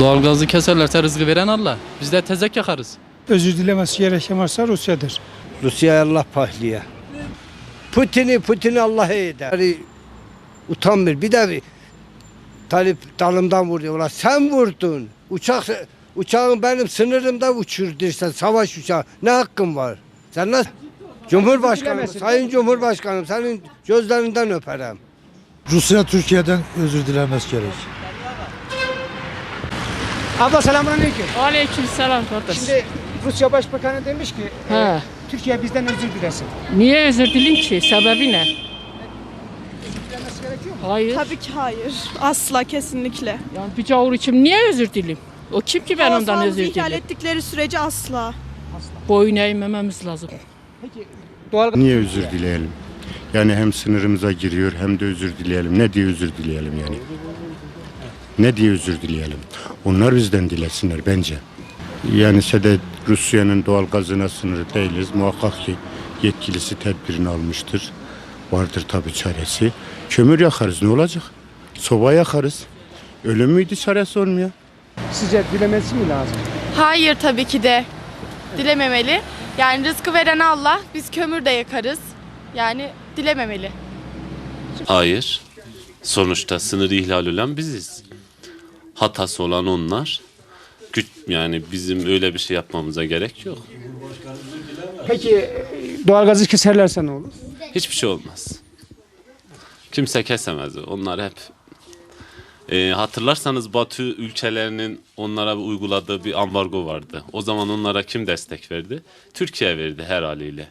Doğalgazı keserlerse rızkı veren Allah. Biz de tezek yakarız. Özür dilemesi gereken varsa Rusya'dır. Rusya'ya Allah pahliye. Putin'i Putin'i Allah eder. Yani utanmıyor. Bir de bir Talip dalımdan vurdu. Ulan sen vurdun. Uçak uçağın benim sınırımda uçurdu işte savaş uçağı. Ne hakkın var? Sen nasıl? Cumhurbaşkanım, Sayın Cumhurbaşkanım senin gözlerinden öperim. Rusya Türkiye'den özür dilemez gerek. Abla selamünaleyküm. Aleyküm selam kardeş. Şimdi Rusya Başbakanı demiş ki e. Türkiye bizden özür dilesin. Niye özür dileyim ki? Sebebi ne? Dilemesi gerekiyor mu? Hayır. Tabii ki hayır. Asla kesinlikle. Yani bir cavur için niye özür dileyim? O kim ki ben ondan sahası özür ihlal dileyim? ettikleri sürece asla. Boyun eğmememiz lazım. Peki doğal Niye özür dileyelim? Yani hem sınırımıza giriyor hem de özür dileyelim. Ne diye özür dileyelim yani? Ne diye özür dileyelim? Onlar bizden dilesinler bence. Yani de Rusya'nın doğal gazına sınırı değiliz. Muhakkak ki yetkilisi tedbirini almıştır. Vardır tabii çaresi. Kömür yakarız ne olacak? Soba yakarız. Ölüm müydü çaresi olmuyor? sizce dilemesi mi lazım? Hayır tabii ki de. Dilememeli. Yani rızkı veren Allah. Biz kömür de yakarız. Yani dilememeli. Hayır. Sonuçta sınır ihlal olan biziz. Hatası olan onlar. Güç yani bizim öyle bir şey yapmamıza gerek yok. Peki e, doğalgazı keserlerse ne olur? Hiçbir şey olmaz. Kimse kesemez. Onlar hep Ee, hatırlarsanız Batı ülkelerinin onlara uyguladığı bir ambargo vardı. O zaman onlara kim destek verdi? Türkiye verdi her haliyle.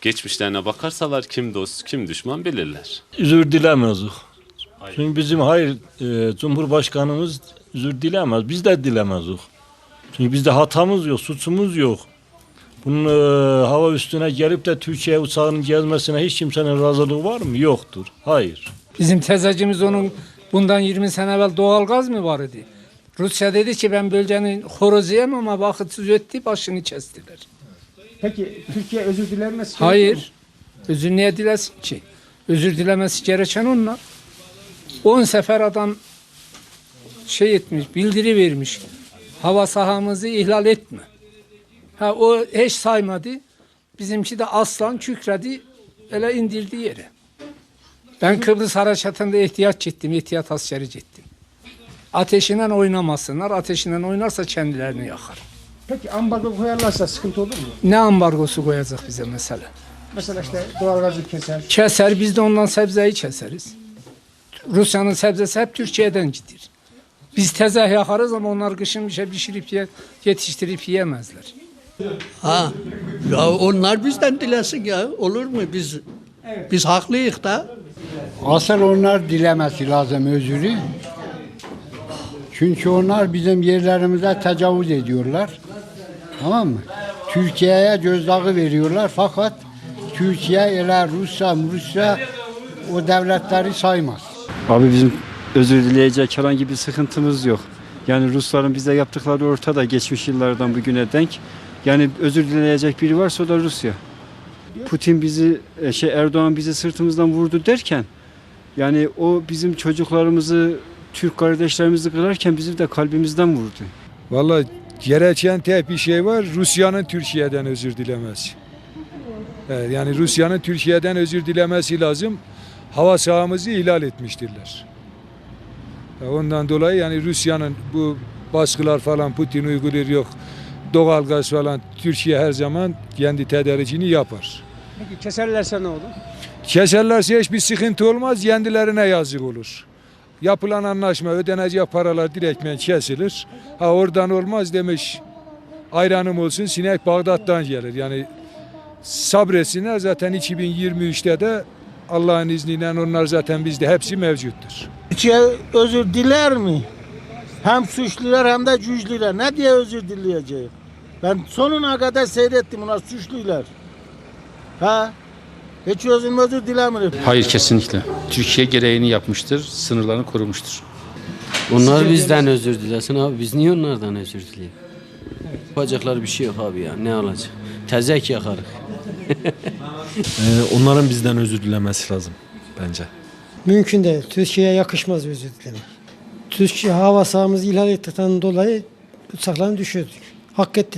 Geçmişlerine bakarsalar kim dost kim düşman bilirler. özür dilemezdik. Çünkü bizim hayır e, Cumhurbaşkanımız özür dilemez. Biz de dilemezdik. Çünkü bizde hatamız yok, suçumuz yok. Bunun e, hava üstüne gelip de Türkiye uçağının gezmesine hiç kimsenin razılığı var mı? Yoktur. Hayır. Bizim tezecimiz onun bundan 20 sene evvel doğalgaz mı var idi? Rusya dedi ki ben bölgenin horozuyum ama vakitsiz öttü başını kestiler. Peki Türkiye özür dilemesi Hayır. Özür niye dilesin ki? Özür dilemesi gereken onlar. 10 sefer adam şey etmiş, bildiri vermiş. Hava sahamızı ihlal etme. Ha o hiç saymadı. Bizimki de aslan kükredi, öyle indirdi yere. Ben Kıbrıs harekatında ihtiyaç ettim, ihtiyat askeri ettim. Ateşinden oynamasınlar, ateşinden oynarsa kendilerini yakar. Peki ambargo koyarlarsa sıkıntı olur mu? Ne ambargosu koyacak bize mesela? Mesela işte doğalgazı keser. Keser, biz de ondan sebzeyi keseriz. Rusya'nın sebzesi hep Türkiye'den gider. Biz tezeh yakarız ama onlar kışın bir şey pişirip ye- yetiştirip yiyemezler. Ha, ya onlar bizden dilesin ya. Olur mu biz? Biz haklıyız da. Asıl onlar dilemesi lazım özürü. Çünkü onlar bizim yerlerimize tecavüz ediyorlar. Tamam mı? Türkiye'ye gözdağı veriyorlar fakat Türkiye ile Rusya, Rusya o devletleri saymaz. Abi bizim özür dileyecek herhangi bir sıkıntımız yok. Yani Rusların bize yaptıkları ortada geçmiş yıllardan bugüne denk. Yani özür dileyecek biri varsa o da Rusya. Putin bizi, e, şey Erdoğan bizi sırtımızdan vurdu derken yani o bizim çocuklarımızı, Türk kardeşlerimizi kırarken bizim de kalbimizden vurdu. Vallahi gereken tek bir şey var. Rusya'nın Türkiye'den özür dilemesi. Yani Rusya'nın Türkiye'den özür dilemesi lazım. Hava sahamızı ihlal etmiştirler. Ondan dolayı yani Rusya'nın bu baskılar falan Putin uyguluyor yok. Doğalgaz falan Türkiye her zaman kendi tedarikini yapar. Peki keserlerse ne olur? Keserlerse hiçbir sıkıntı olmaz, kendilerine yazık olur. Yapılan anlaşma, ödenecek paralar direktmen kesilir. Ha oradan olmaz demiş, ayranım olsun sinek Bağdat'tan gelir. Yani sabretsinler zaten 2023'te de Allah'ın izniyle onlar zaten bizde hepsi mevcuttur. Türkiye özür diler mi? Hem suçlular hem de cüclüler. Ne diye özür dileyecek? Ben sonuna kadar seyrettim onlar suçlular. Ha? Hiç özür özür dilemiyor. Hayır kesinlikle. Türkiye gereğini yapmıştır, sınırlarını korumuştur. Onlar bizden özür dilesin abi. Biz niye onlardan özür dileyelim? Yapacakları bir şey yok abi ya. Ne olacak? Tezek yakarız. onların bizden özür dilemesi lazım bence. Mümkün değil. Türkiye'ye yakışmaz özür dilemek. Türkiye hava sahamızı ihlal ettikten dolayı uçaklarını düşürdük. Hak etti.